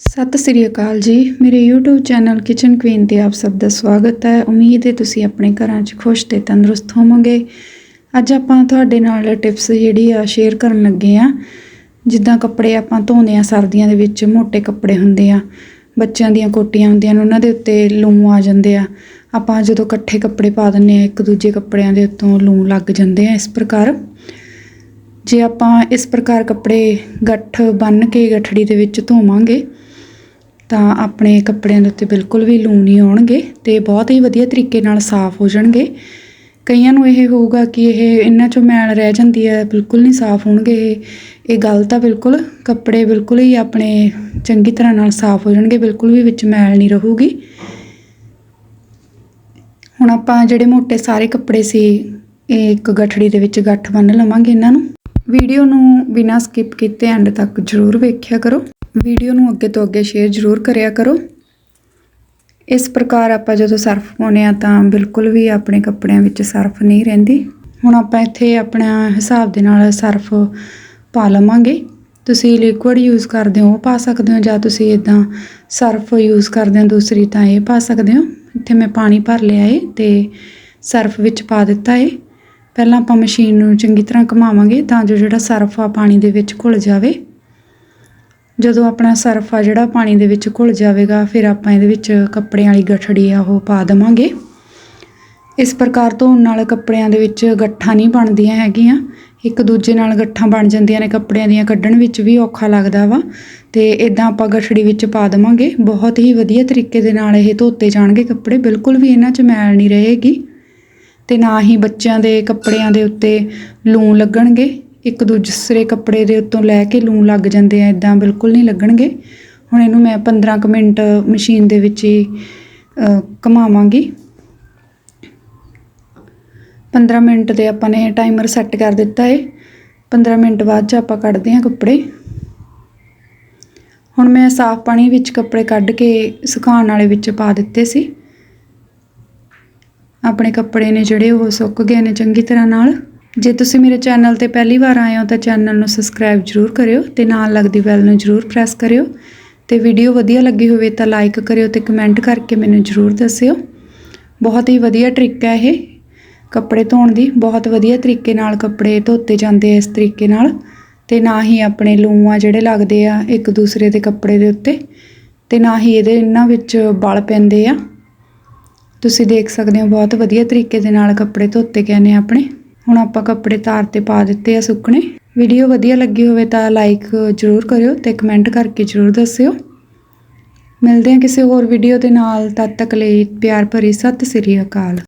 ਸਤਿ ਸ੍ਰੀ ਅਕਾਲ ਜੀ। ਮੇਰੇ YouTube channel kitchen Queen ਤੇ ਆਪ ਸਭ ਦਾ ਸਵਾਗਤ ਹੈ। ਉਮੀਦ ਹੈ ਤੁਸੀਂ ਆਪਣੇ ਘਰਾਂ 'ਚ ਖੁਸ਼ ਤੇ ਤੰਦਰੁਸਤ ਹੋਵੋਗੇ। ਅੱਜ ਆਪਾਂ ਤੁਹਾਡੇ ਨਾਲ ਟਿਪਸ ਜਿਹੜੀ ਆ ਸ਼ੇਅਰ ਕਰਨ ਲੱਗੇ ਆ ਜਿੱਦਾਂ ਕੱਪੜੇ ਆਪਾਂ ਧੋਂਦੇ ਆ, ਸਰਦੀਆਂ ਦੇ ਵਿੱਚ ਮੋٹے ਕੱਪੜੇ ਹੁੰਦੇ ਆ, ਬੱਚਿਆਂ ਦੀਆਂ ਕੋਟੀਆਂ ਹੁੰਦੀਆਂ ਨੇ, ਉਹਨਾਂ ਦੇ ਉੱਤੇ ਲੂੰ ਆ ਜਾਂਦੇ ਆ। ਆਪਾਂ ਜਦੋਂ ਇਕੱਠੇ ਕੱਪੜੇ ਪਾ ਦਿੰਨੇ ਆ, ਇੱਕ ਦੂਜੇ ਕੱਪੜਿਆਂ ਦੇ ਉੱਤੋਂ ਲੂੰ ਲੱਗ ਜਾਂਦੇ ਆ ਇਸ ਪ੍ਰਕਾਰ। ਜੇ ਆਪਾਂ ਇਸ ਪ੍ਰਕਾਰ ਕੱਪੜੇ ਗੱਠ ਬੰਨ ਕੇ ਗੱਠੜੀ ਦੇ ਵਿੱਚ ਧੋਵਾਂਗੇ ਤਾਂ ਆਪਣੇ ਕੱਪੜਿਆਂ ਦੇ ਉੱਤੇ ਬਿਲਕੁਲ ਵੀ ਲੂਣ ਨਹੀਂ ਆਉਣਗੇ ਅਤੇ ਬਹੁਤ ਹੀ ਵਧੀਆ ਤਰੀਕੇ ਨਾਲ ਸਾਫ਼ ਹੋ ਜਾਣਗੇ। ਕਈਆਂ ਨੂੰ ਇਹ ਹੋਊਗਾ ਕਿ ਇਹ ਇਹਨਾਂ ਚੋਂ ਮੈਲ ਰਹਿ ਜਾਂਦੀ ਹੈ, ਬਿਲਕੁਲ ਨਹੀਂ ਸਾਫ਼ ਹੋਣਗੇ ਇਹ। ਇਹ ਗੱਲ ਤਾਂ ਬਿਲਕੁਲ ਕੱਪੜੇ ਬਿਲਕੁਲ ਹੀ ਆਪਣੇ ਚੰਗੀ ਤਰ੍ਹਾਂ ਨਾਲ ਸਾਫ਼ ਹੋ ਜਾਣਗੇ, ਬਿਲਕੁਲ ਵੀ ਵਿੱਚ ਮੈਲ ਨਹੀਂ ਰਹੂਗੀ। ਹੁਣ ਆਪਾਂ ਜਿਹੜੇ ਮੋٹے ਸਾਰੇ ਕੱਪੜੇ ਸੀ, ਇਹ ਇੱਕ ਗਠੜੀ ਦੇ ਵਿੱਚ ਗੱਠ ਬੰਨ ਲਵਾਂਗੇ ਇਹਨਾਂ ਨੂੰ। ਵੀਡੀਓ ਨੂੰ ਬਿਨਾਂ ਸਕਿਪ ਕੀਤੇ ਐਂਡ ਤੱਕ ਜ਼ਰੂਰ ਵੇਖਿਆ ਕਰੋ। ਵੀਡੀਓ ਨੂੰ ਅੱਗੇ ਤੋਂ ਅੱਗੇ ਸ਼ੇਅਰ ਜ਼ਰੂਰ ਕਰਿਆ ਕਰੋ। ਇਸ ਪ੍ਰਕਾਰ ਆਪਾਂ ਜਦੋਂ ਸਰਫ ਪਾਉਂਦੇ ਆ ਤਾਂ ਬਿਲਕੁਲ ਵੀ ਆਪਣੇ ਕੱਪੜਿਆਂ ਵਿੱਚ ਸਰਫ ਨਹੀਂ ਰਹਿੰਦੀ। ਹੁਣ ਆਪਾਂ ਇੱਥੇ ਆਪਣਾ ਹਿਸਾਬ ਦੇ ਨਾਲ ਸਰਫ ਪਾ ਲਵਾਂਗੇ। ਤੁਸੀਂ ਲਿਕੁਇਡ ਯੂਜ਼ ਕਰਦੇ ਹੋ, ਉਹ ਪਾ ਸਕਦੇ ਹੋ ਜਾਂ ਤੁਸੀਂ ਇਦਾਂ ਸਰਫ ਯੂਜ਼ ਕਰਦੇ ਹੋ, ਦੂਸਰੀ ਤਾਂ ਇਹ ਪਾ ਸਕਦੇ ਹੋ। ਇੱਥੇ ਮੈਂ ਪਾਣੀ ਭਰ ਲਿਆ ਏ ਤੇ ਸਰਫ ਵਿੱਚ ਪਾ ਦਿੱਤਾ ਏ। ਪਹਿਲਾਂ ਆਪਾਂ ਮਸ਼ੀਨ ਨੂੰ ਚੰਗੀ ਤਰ੍ਹਾਂ ਘੁਮਾਵਾਂਗੇ ਤਾਂ ਜੋ ਜਿਹੜਾ ਸਰਫ ਆ ਪਾਣੀ ਦੇ ਵਿੱਚ ਘੁਲ ਜਾਵੇ। ਜਦੋਂ ਆਪਣਾ ਸਰਫ ਆ ਜਿਹੜਾ ਪਾਣੀ ਦੇ ਵਿੱਚ ਘੁਲ ਜਾਵੇਗਾ, ਫਿਰ ਆਪਾਂ ਇਹਦੇ ਵਿੱਚ ਕੱਪੜਿਆਂ ਵਾਲੀ ਗਠੜੀ ਆ ਉਹ ਪਾ ਦੇਵਾਂਗੇ। ਇਸ ਪ੍ਰਕਾਰ ਧੋਣ ਨਾਲ ਕੱਪੜਿਆਂ ਦੇ ਵਿੱਚ ਗੱਠਾਂ ਨਹੀਂ ਬਣਦੀਆਂ ਹੈਗੀਆਂ। ਇੱਕ ਦੂਜੇ ਨਾਲ ਗੱਠਾਂ ਬਣ ਜਾਂਦੀਆਂ ਨੇ, ਕੱਪੜਿਆਂ ਦੀਆਂ ਕੱਢਣ ਵਿੱਚ ਵੀ ਔਖਾ ਲੱਗਦਾ ਵਾ। ਤੇ ਇਦਾਂ ਆਪਾਂ ਗਠੜੀ ਵਿੱਚ ਪਾ ਦੇਵਾਂਗੇ। ਬਹੁਤ ਹੀ ਵਧੀਆ ਤਰੀਕੇ ਦੇ ਨਾਲ ਇਹ ਧੋਤੇ ਜਾਣਗੇ ਕੱਪੜੇ। ਬਿਲਕੁਲ ਵੀ ਇਹਨਾਂ 'ਚ ਮੈਲ ਨਹੀਂ ਰਹੇਗੀ। ਤੇ ਨਾ ਹੀ ਬੱਚਿਆਂ ਦੇ ਕੱਪੜਿਆਂ ਦੇ ਉੱਤੇ ਲੂਣ ਲੱਗਣਗੇ। ਇੱਕ ਦੂਸਰੇ ਕੱਪੜੇ ਦੇ ਉੱਤੋਂ ਲੈ ਕੇ ਲੂਣ ਲੱਗ ਜਾਂਦੇ ਆ ਇਦਾਂ ਬਿਲਕੁਲ ਨਹੀਂ ਲੱਗਣਗੇ। ਹੁਣ ਇਹਨੂੰ ਮੈਂ 15 ਕੁ ਮਿੰਟ ਮਸ਼ੀਨ ਦੇ ਵਿੱਚ ਹੀ ਅ, ਘੁਮਾਵਾਂਗੀ। 15 ਮਿੰਟ ਦੇ ਆਪਾਂ ਨੇ ਟਾਈਮਰ ਸੈੱਟ ਕਰ ਦਿੱਤਾ ਏ। 15 ਮਿੰਟ ਬਾਅਦ ਚ ਆਪਾਂ ਕੱਢਦੇ ਹਾਂ ਕੱਪੜੇ। ਹੁਣ ਮੈਂ ਸਾਫ਼ ਪਾਣੀ ਵਿੱਚ ਕੱਪੜੇ ਕੱਢ ਕੇ ਸੁਕਾਉਣ ਵਾਲੇ ਵਿੱਚ ਪਾ ਦਿੱਤੇ ਸੀ। ਆਪਣੇ ਕੱਪੜੇ ਨੇ ਜਿਹੜੇ ਉਹ ਸੁੱਕ ਗਏ ਨੇ ਚੰਗੀ ਤਰ੍ਹਾਂ ਨਾਲ। ਜੇ ਤੁਸੀਂ ਮੇਰੇ ਚੈਨਲ ਤੇ ਪਹਿਲੀ ਵਾਰ ਆਏ ਹੋ ਤਾਂ ਚੈਨਲ ਨੂੰ ਸਬਸਕ੍ਰਾਈਬ ਜ਼ਰੂਰ ਕਰਿਓ ਤੇ ਨਾਲ ਲੱਗਦੀ ਬੈਲ ਨੂੰ ਜ਼ਰੂਰ ਪ੍ਰੈਸ ਕਰਿਓ। ਤੇ ਵੀਡੀਓ ਵਧੀਆ ਲੱਗੀ ਹੋਵੇ ਤਾਂ ਲਾਈਕ ਕਰਿਓ ਤੇ ਕਮੈਂਟ ਕਰਕੇ ਮੈਨੂੰ ਜ਼ਰੂਰ ਦੱਸਿਓ। ਬਹੁਤ ਹੀ ਵਧੀਆ ਟ੍ਰਿਕ ਹੈ ਇਹ। ਕੱਪੜੇ ਧੋਣ ਦੀ ਬਹੁਤ ਵਧੀਆ ਤਰੀਕੇ ਨਾਲ ਕੱਪੜੇ ਧੋਤੇ ਜਾਂਦੇ ਆ ਇਸ ਤਰੀਕੇ ਨਾਲ। ਤੇ ਨਾ ਹੀ ਆਪਣੇ ਲੂੰ ਆ ਜਿਹੜੇ ਲੱਗਦੇ ਆ ਇੱਕ ਦੂਸਰੇ ਦੇ ਕੱਪੜੇ ਦੇ ਉੱਤੇ ਤੇ ਨਾ ਹੀ ਇਹਦੇ ਇਹਨਾਂ ਵਿੱਚ ਬਲ ਪੈਂਦੇ ਆ। ਤੁਸੀਂ ਦੇਖ ਸਕਦੇ ਹੋ ਬਹੁਤ ਵਧੀਆ ਤਰੀਕੇ ਦੇ ਨਾਲ ਕੱਪੜੇ ਧੋਤੇ ਗਏ ਨੇ ਆਪਣੇ। ਹੁਣ ਆਪਾਂ ਕੱਪੜੇ ਤਾਰ ਤੇ ਪਾ ਦਿੱਤੇ ਆ ਸੁੱਕਣੇ। ਵੀਡੀਓ ਵਧੀਆ ਲੱਗੀ ਹੋਵੇ ਤਾਂ ਲਾਈਕ ਜ਼ਰੂਰ ਕਰਿਓ ਤੇ ਕਮੈਂਟ ਕਰਕੇ ਜ਼ਰੂਰ ਦੱਸਿਓ। ਮਿਲਦੇ ਹਾਂ ਕਿਸੇ ਹੋਰ ਵੀਡੀਓ ਦੇ ਨਾਲ, ਤਦ ਤੱਕ ਲਈ ਪਿਆਰ ਭਰੀ ਸਤਿ ਸ੍ਰੀ ਅਕਾਲ।